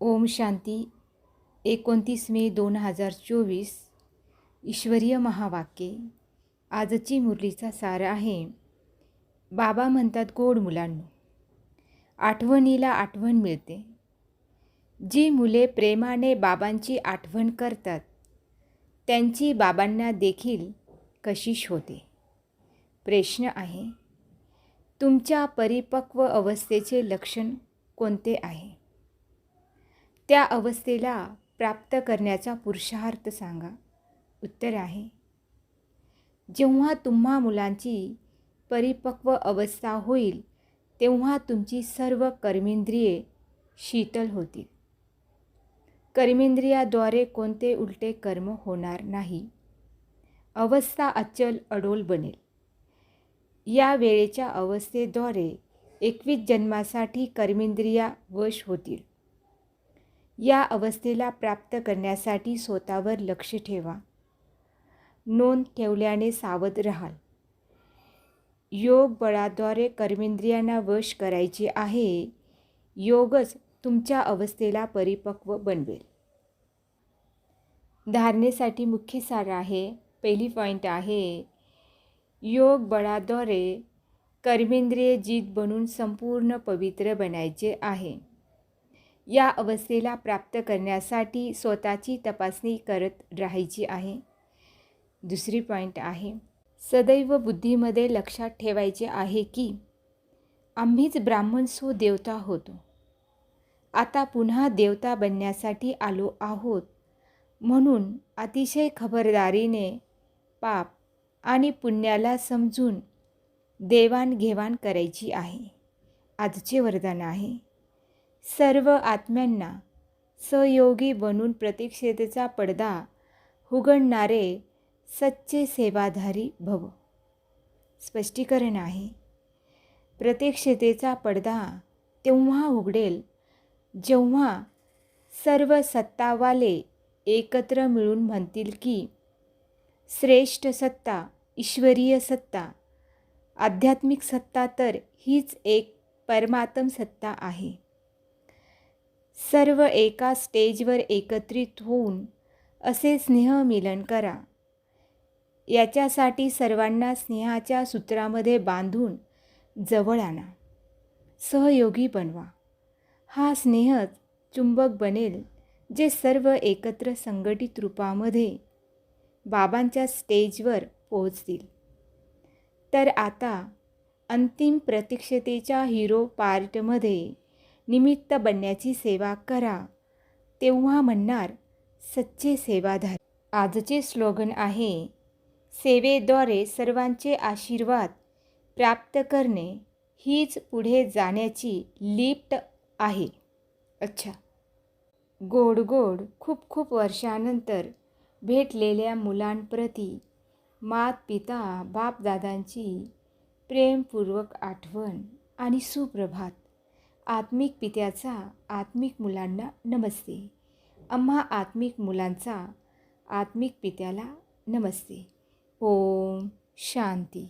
ओम शांती एकोणतीस मे दोन हजार चोवीस. ईश्वरीय महावाक्ये आजची मुरलीचा सार आहे. बाबा म्हणतात गोड मुलांनो आठवणीला आठवण मिळते. जी मुले प्रेमाने बाबांची आठवण करतात त्यांची बाबांना देखील कशिश होते प्रश्न आहे तुमच्या परिपक्व अवस्थेचे लक्षण कोणते आहे? त्या अवस्थेला प्राप्त करण्याचा पुरुषार्थ सांगा. उत्तर आहे. जेव्हा तुम्हा मुलांची परिपक्व अवस्था होईल तेव्हा तुमची सर्व कर्मेंद्रिये शीतल होतील. कर्मेंद्रियाद्वारे कोणते उलटे कर्म होणार नाही. अवस्था अचल अडोल बनेल. या वेळेच्या अवस्थेद्वारे एकवीस जन्मासाठी कर्मेंद्रिया वश होतील. या अवस्थेला प्राप्त करण्यासाठी स्वतःवर लक्ष ठेवा. नोंद ठेवल्याने सावध राहाल. योग बळाद्वारे कर्मेंद्रियांना वश करायचे आहे. योगच तुमच्या अवस्थेला परिपक्व बनवेल. धारणेसाठी मुख्य सार आहे. पहिली पॉईंट आहे. योग बळाद्वारे कर्मेंद्रिय जीत बनून संपूर्ण पवित्र बनायचे आहे. या अवस्थेला प्राप्त करण्यासाठी स्वतःची तपासणी करत राहायची आहे. दुसरी पॉईंट आहे. सदैव बुद्धीमध्ये लक्षात ठेवायचे आहे की आम्हीच ब्राह्मण सो देवता होतो. आता पुन्हा देवता बनण्यासाठी आलो आहोत. म्हणून अतिशय खबरदारीने पाप आणि पुण्याला समजून देवाणघेवाण करायची आहे. आजचे वरदान आहे. सर्व आत्म्यांना सहयोगी बनून प्रतीक्षेतेचा पडदा उघडणारे सच्चे सेवाधारी भव. स्पष्टीकरण आहे. प्रतीक्षेतेचा पडदा तेव्हा उघडेल जेव्हा सर्व सत्तावाले एकत्र मिळून म्हणतील की श्रेष्ठ सत्ता ईश्वरीय सत्ता आध्यात्मिक सत्ता तर हीच एक परमात्म सत्ता आहे. सर्व एका स्टेजवर एकत्रित होऊन असे स्नेहमिलन करा. याच्यासाठी सर्वांना स्नेहाच्या सूत्रामध्ये बांधून जवळ आणा. सहयोगी बनवा. हा स्नेहच चुंबक बनेल जे सर्व एकत्र संघटित रूपामध्ये बाबांच्या स्टेजवर पोहोचतील. तर आता अंतिम प्रतीक्षतेच्या हिरो पार्टमध्ये निमित्त बनण्याची सेवा करा. तेव्हा म्हणणार सच्चे सेवाधार. आजचे स्लोगन आहे सेवेद्वारे सर्वांचे आशीर्वाद प्राप्त करणे हीच पुढे जाण्याची लिफ्ट आहे. अच्छा. गोड गोड खूप खूप वर्षानंतर भेटलेल्या मुलांप्रती मात पिता बापदादांची प्रेमपूर्वक आठवण आणि सुप्रभात. आत्मिक पित्याचा आत्मिक मुलांना नमस्ते. आम्हा आत्मिक मुलांचा आत्मिक पित्याला नमस्ते. ओम शांती.